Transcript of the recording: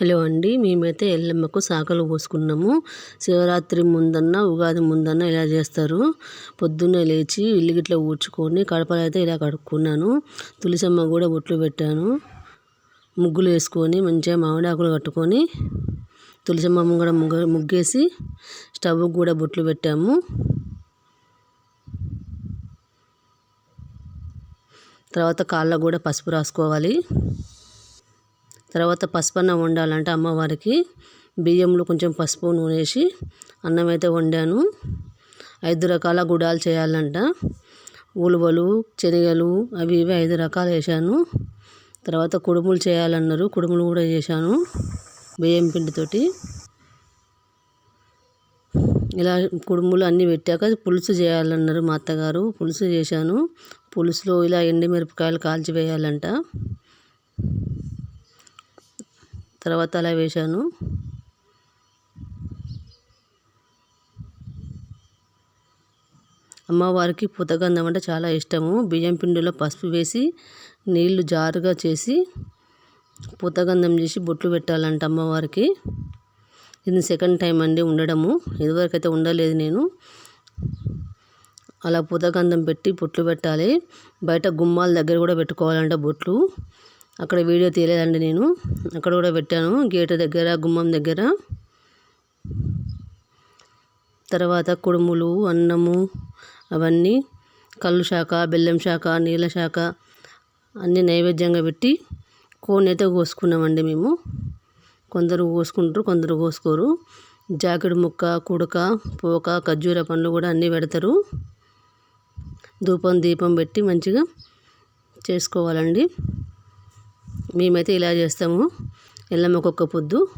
Hello అండి. మేమైతే ఎల్లమ్మకు సాకలు పోసుకున్నాము. శివరాత్రి ముందన్న ఉగాది ముందన్న ఇలా చేస్తారు. పొద్దున్నే లేచి ఇల్లు గిట్ల ఊడ్చుకొని కడపలు అయితే ఇలా కడుక్కున్నాను. తులసమ్మ కూడా బొట్లు పెట్టాను. ముగ్గులు వేసుకొని మంచిగా మామిడాకులు కట్టుకొని తులసమ్మ కూడా ముగ్గు ముగ్గేసి స్టవ్ కూడా బొట్లు పెట్టాము. తర్వాత కాళ్ళకు కూడా పసుపు రాసుకోవాలి. తర్వాత పసుపు అన్నం వండాలంటే అమ్మవారికి బియ్యంలో కొంచెం పసుపు నూనె వేసి అన్నం అయితే వండాను. ఐదు రకాల గుడాలు చేయాలంట. ఉలువలు శనగలు అవి ఇవి ఐదు రకాలు వేసాను తర్వాత కుడుములు చేయాలన్నారు. కుడుములు కూడా చేశాను బియ్యం పిండితోటి. ఇలా కుడుములు అన్నీ పెట్టాక పులుసు చేయాలన్నారు మా అత్తగారు. పులుసు చేశాను. పులుసులో ఇలా ఎండుమిరపకాయలు కాల్చి వేయాలంట. తర్వాత అలా వేశాను. అమ్మవారికి పుతగంధం అంటే చాలా ఇష్టము. బియ్యం పిండిలో పసుపు వేసి నీళ్ళు జారుగా చేసి పుతగంధం చేసి బొట్లు పెట్టాలంట అమ్మవారికి. ఇది సెకండ్ టైం అండి ఉండడము. ఇదివరకు అయితే ఉండలేదు నేను. అలా పుతగంధం పెట్టి బొట్లు పెట్టాలి. బయట గుమ్మాల దగ్గర కూడా పెట్టుకోవాలంట బొట్లు. అక్కడ వీడియో తీయలేదండి నేను. అక్కడ కూడా పెట్టాను. గేటు దగ్గర గుమ్మం దగ్గర. తర్వాత కుడుములు అన్నము అవన్నీ కళ్ళు శాఖ బెల్లం శాఖ నీళ్ళ శాఖ అన్నీ నైవేద్యంగా పెట్టి కోనైతే అయితే కోసుకున్నామండి మేము. కొందరు కోసుకుంటారు కొందరు కోసుకోరు. జాకెట్ ముక్క కుడక పోక ఖర్జూర పండ్లు కూడా అన్నీ పెడతారు. ధూపం దీపం పెట్టి మంచిగా చేసుకోవాలండి. మేమైతే ఇలా చేస్తాము. ఎల్లమ్మకు ఒక్క పొద్దు.